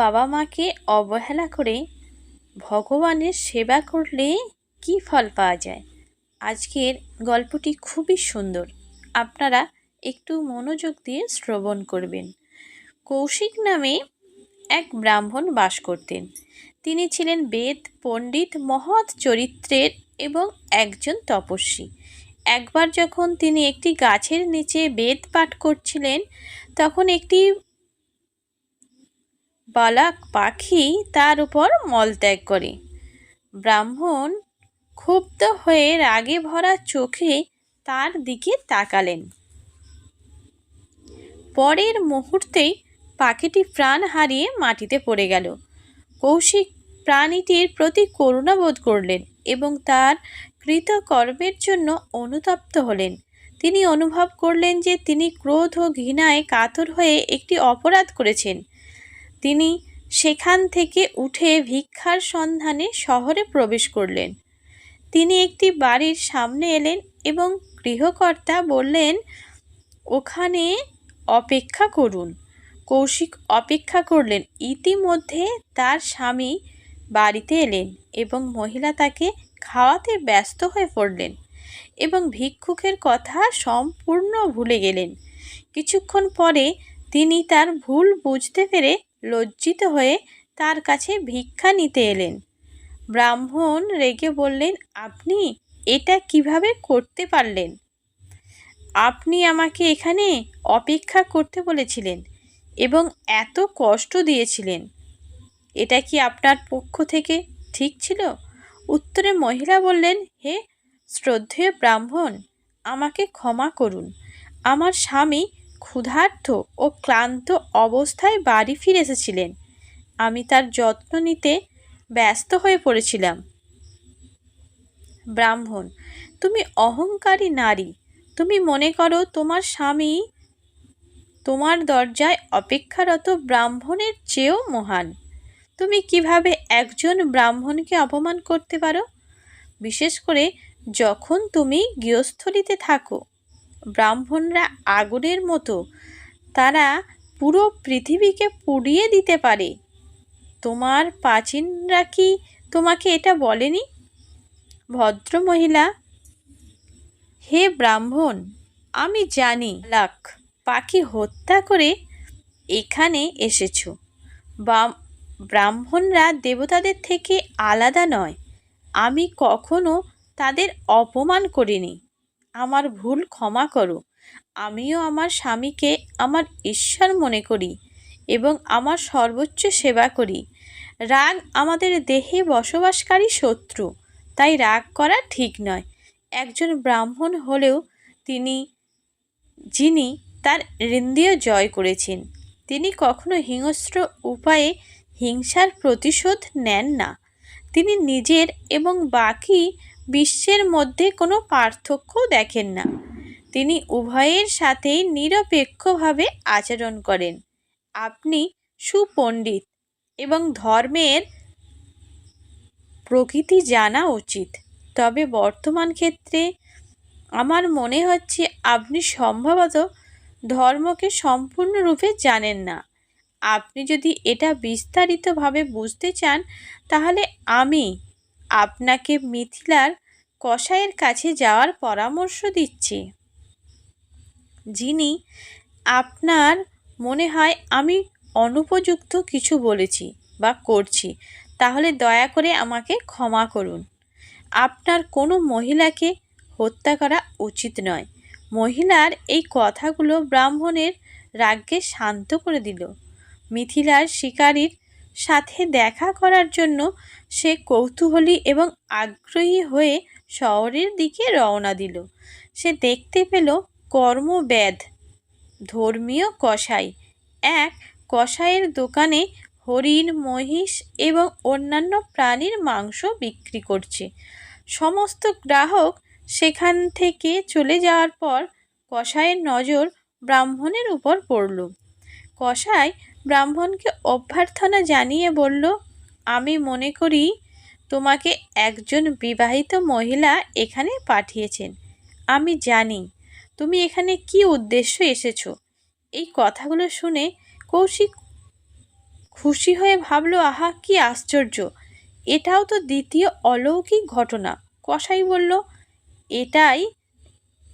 বাবা মাকে অবহেলা করে ভগবানের সেবা করলে কি ফল পাওয়া যায়? আজকের গল্পটি খুবই সুন্দর। আপনারা একটু মনোযোগ দিয়ে শ্রবণ করবেন। কৌশিক নামে এক ব্রাহ্মণ বাস করতেন। তিনি ছিলেন বেদ, পণ্ডিত, মহৎ চরিত্রের এবং একজন তপস্বী। একবার যখন তিনি একটি গাছের নিচে বেদ পাঠ করছিলেন, তখন একটি বালাক পাখি তার উপর মলত্যাগ করে। ব্রাহ্মণ ক্ষুব্ধ হয়ে রাগে ভরা চোখে তার দিকে তাকালেন। পরের মুহূর্তেই পাখিটি প্রাণ হারিয়ে মাটিতে পড়ে গেল। কৌশিক প্রাণীটির প্রতি করুণা বোধ করলেন এবং তার কৃতকর্মের জন্য অনুতপ্ত হলেন। তিনি অনুভব করলেন যে তিনি ক্রোধ ও ঘৃণায় কাতর হয়ে একটি অপরাধ করেছেন। তিনি সেখান থেকে উঠে ভিক্ষার সন্ধানে শহরে প্রবেশ করলেন। তিনি একটি বাড়ির সামনে এলেন এবং গৃহকর্তা বললেন, ওখানে অপেক্ষা করুন। কৌশিক অপেক্ষা করলেন। ইতিমধ্যে তার স্বামী বাড়িতে এলেন এবং মহিলা তাকে খাওয়াতে ব্যস্ত হয়ে পড়লেন এবং ভিক্ষুকের কথা সম্পূর্ণ ভুলে গেলেন। কিছুক্ষণ পরে তিনি তার ভুল বুঝতে পেরে লজ্জিত হয়ে তার কাছে ভিক্ষা নিতে এলেন। ব্রাহ্মণ রেগে বললেন, আপনি এটা কীভাবে করতে পারলেন? আপনি আমাকে এখানে অপেক্ষা করতে বলেছিলেন এবং এত কষ্ট দিয়েছিলেন। এটা কি আপনার পক্ষ থেকে ঠিক ছিল? উত্তরে মহিলা বললেন, হে শ্রদ্ধেয় ব্রাহ্মণ, আমাকে ক্ষমা করুন। আমার স্বামী ক্ষুধার্ত ও ক্লান্ত অবস্থায় বাড়ি ফিরে এসেছিলেন। আমি তার যত্ন নিতে ব্যস্ত হয়ে পড়েছিলাম। ব্রাহ্মণ, তুমি অহংকারী নারী। তুমি মনে করো তোমার স্বামী তোমার দরজায় অপেক্ষারত ব্রাহ্মণের চেয়েও মহান। তুমি কীভাবে একজন ব্রাহ্মণকে অপমান করতে পারো? বিশেষ করে যখন তুমি গৃহস্থলিতে থাকো। ব্রাহ্মণরা আগুনের মতো। তারা পুরো পৃথিবীকে পুড়িয়ে দিতে পারে। তোমার প্রাচীনরা কি তোমাকে এটা বলেনি? ভদ্র মহিলা হে ব্রাহ্মণ, আমি জানি। লাখ, পাখি হত্যা করে এখানে এসেছ। বা, ব্রাহ্মণরা দেবতাদের থেকে আলাদা নয়। আমি কখনো তাদের অপমান করিনি। আমার ভুল ক্ষমা করো। আমিও আমার স্বামীকে আমার ঈশ্বর মনে করি এবং আমার সর্বোচ্চ সেবা করি। রাগ আমাদের দেহে বসবাসকারী শত্রু, তাই রাগ করা ঠিক নয়। একজন ব্রাহ্মণ হলেও তিনি, যিনি তার ইন্দ্রিয় জয় করেছেন, তিনি কখনো হিংস্র উপায়ে হিংসার প্রতিশোধ নেন না। তিনি নিজের এবং বাকি বিশ্বের মধ্যে কোনো পার্থক্য দেখেন না। তিনি উভয়ের সাথেই নিরপেক্ষভাবে আচরণ করেন। আপনি সুপণ্ডিত এবং ধর্মের প্রকৃতি জানা উচিত। তবে বর্তমান ক্ষেত্রে আমার মনে হচ্ছে আপনি সম্ভবত ধর্মকে সম্পূর্ণরূপে জানেন না। আপনি যদি এটা বিস্তারিতভাবে বুঝতে চান, তাহলে আমি আপনাকে মিথিলার কসাইয়ের কাছে যাওয়ার পরামর্শ দিচ্ছি। যিনি আপনার মনে হয় আমি অনুপযুক্ত কিছু বলেছি বা করছি, তাহলে দয়া করে আমাকে ক্ষমা করুন। আপনার কোনো মহিলাকে হত্যা করা উচিত নয়। মহিলার এই কথাগুলো ব্রাহ্মণের রাগকে শান্ত করে দিল। মিথিলার শিকারীর সাথে দেখা করার জন্য সে কৌতূহলী এবং আগ্রহী হয়ে শহরের দিকে রওনা দিল। সে দেখতে পেল কর্মব্যাধ ধর্মীয় কসাই। এক কসাইয়ের দোকানে হরিণ, মহিষ এবং অন্যান্য প্রাণীর মাংস বিক্রি করছে। সমস্ত গ্রাহক সেখান থেকে চলে যাওয়ার পর কসাইয়ের নজর ব্রাহ্মণের উপর পড়ল। কসাই ব্রাহ্মণকে অভ্যর্থনা জানিয়ে বলল, আমি মনে করি তোমাকে একজন বিবাহিত মহিলা এখানে পাঠিয়েছেন। আমি জানি তুমি এখানে কি উদ্দেশ্য এসেছ এই কথাগুলো শুনে কৌশিক খুশি হয়ে ভাবল, আহা, কি আশ্চর্য! এটাও তো দ্বিতীয় অলৌকিক ঘটনা কসাই বলল, এটাই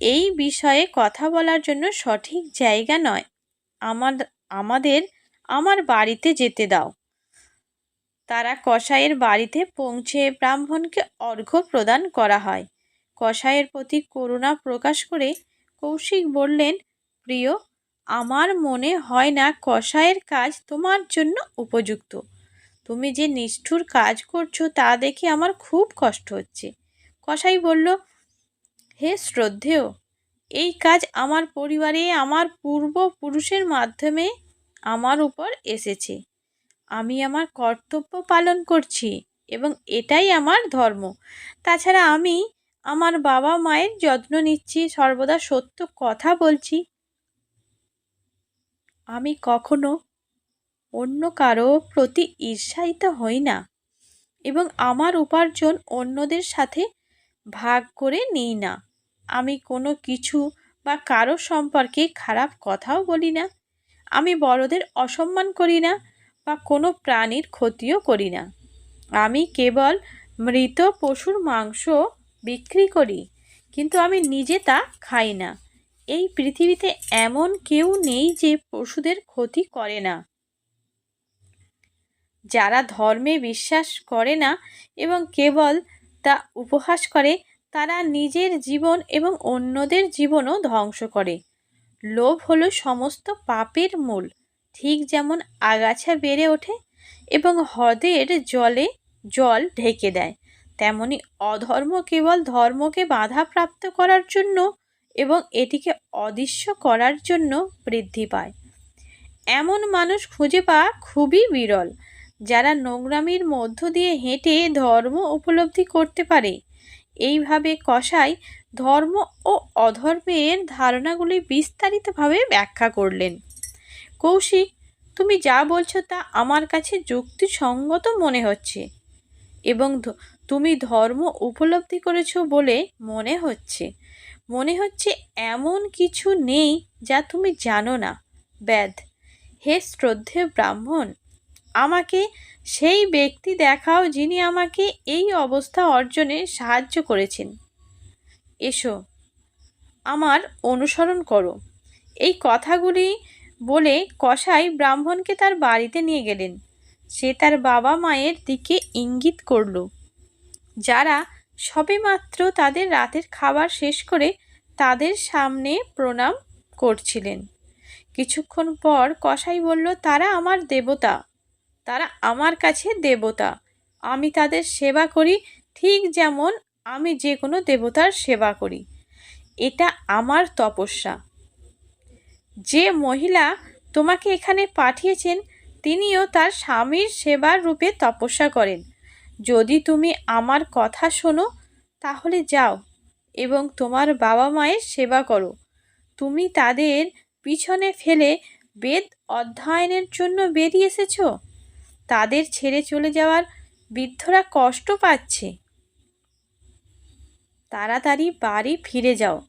এই বিষয়ে কথা বলার জন্য সঠিক জায়গা নয়। আমার, আমাদের আমার বাড়িতে যেতে দাও। তারা কসাইয়ের বাড়িতে পৌঁছে ব্রাহ্মণকে অর্ঘ্য প্রদান করা হয়। কসাইয়ের প্রতি করুণা প্রকাশ করে কৌশিক বললেন, প্রিয়, আমার মনে হয় না কসাইয়ের কাজ তোমার জন্য উপযুক্ত। তুমি যে নিষ্ঠুর কাজ করছ তা দেখে আমার খুব কষ্ট হচ্ছে। কসাই বলল, হে শ্রদ্ধেয়, এই কাজ আমার পরিবারে, আমার পূর্বপুরুষের মাধ্যমে আমার উপর এসেছে। আমি আমার কর্তব্য পালন করছি এবং এটাই আমার ধর্ম। তাছাড়া আমি আমার বাবা মায়ের যত্ন নিচ্ছি, সর্বদা সত্য কথা বলছি। আমি কখনো অন্য কারও প্রতি ঈর্ষায়িত হই না এবং আমার উপার্জন অন্যদের সাথে ভাগ করে নিই না। আমি কোনো কিছু বা কারও সম্পর্কে খারাপ কথাও বলি না। আমি বড়দের অসম্মান করি না বা কোনো প্রাণীর ক্ষতিও করি না। আমি কেবল মৃত পশুর মাংস বিক্রি করি, কিন্তু আমি নিজে তা খাই না। এই পৃথিবীতে এমন কেউ নেই যে পশুদের ক্ষতি করে না। যারা ধর্মে বিশ্বাস করে না এবং কেবল তা উপহাস করে, তারা নিজের জীবন এবং অন্যদের জীবনও ধ্বংস করে। লোভ হলো সমস্ত পাপের মূল, ঠিক যেমন আগাছা বেড়ে ওঠে এবং হ্রদের জলে জল ঢেকে দেয়, তেমনি অধর্ম কেবল ধর্মকে বাধাপ্রাপ্ত করার জন্য এবং এটিকে অদৃশ্য করার জন্য বৃদ্ধি পায়। এমন মানুষ খুঁজে পাওয়া খুবই বিরল, যারা নোংরামির মধ্য দিয়ে হেঁটে ধর্ম উপলব্ধি করতে পারে। এইভাবে কষাই ধর্ম ও অধর্মের ধারণাগুলি বিস্তারিতভাবে ব্যাখ্যা করলেন। কৌশিক, তুমি যা বলছো তা আমার কাছে যুক্তিসঙ্গত মনে হচ্ছে এবং তুমি ধর্ম উপলব্ধি করেছ বলে মনে হচ্ছে। মনে হচ্ছে এমন কিছু নেই যা তুমি জানো না। ব্যাধ হে শ্রদ্ধেয় ব্রাহ্মণ, আমাকে সেই ব্যক্তি দেখাও যিনি আমাকে এই অবস্থা অর্জনে সাহায্য করেছেন। এসো, আমার অনুসরণ করো। এই কথাগুলি বলে কসাই ব্রাহ্মণকে তার বাড়িতে নিয়ে গেলেন। সে তার বাবা মায়ের দিকে ইঙ্গিত করল। যারা সবেমাত্র তাদের রাতের খাবার শেষ করে তাদের সামনে প্রণাম করছিলেন। কিছুক্ষণ পর কসাই বলল, তারা আমার দেবতা, তারা আমার কাছে দেবতা। আমি তাদের সেবা করি ঠিক যেমন আমি যে কোনো দেবতার সেবা করি। এটা আমার তপস্যা। যে মহিলা তোমাকে এখানে পাঠিয়েছেন, তিনিও তার স্বামীর সেবার রূপে তপস্যা করেন। যদি তুমি আমার কথা শোনো, তাহলে যাও এবং তোমার বাবা মায়ের সেবা করো। তুমি তাদের পিছনে ফেলে বেদ অধ্যয়নের জন্য বেরিয়ে এসেছ? তাদের ছেড়ে চলে যাওয়ার বৃদ্ধরা কষ্ট পাচ্ছে। তাড়াতাড়ি বাড়ি ফিরে যাও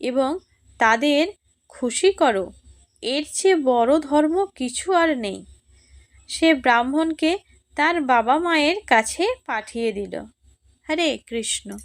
এবং তাদের খুশি করো। এর চেয়ে বড় ধর্ম কিছু আর নেই। সে ব্রাহ্মণকে তার বাবা মায়ের কাছে পাঠিয়ে দিল। হরে কৃষ্ণ।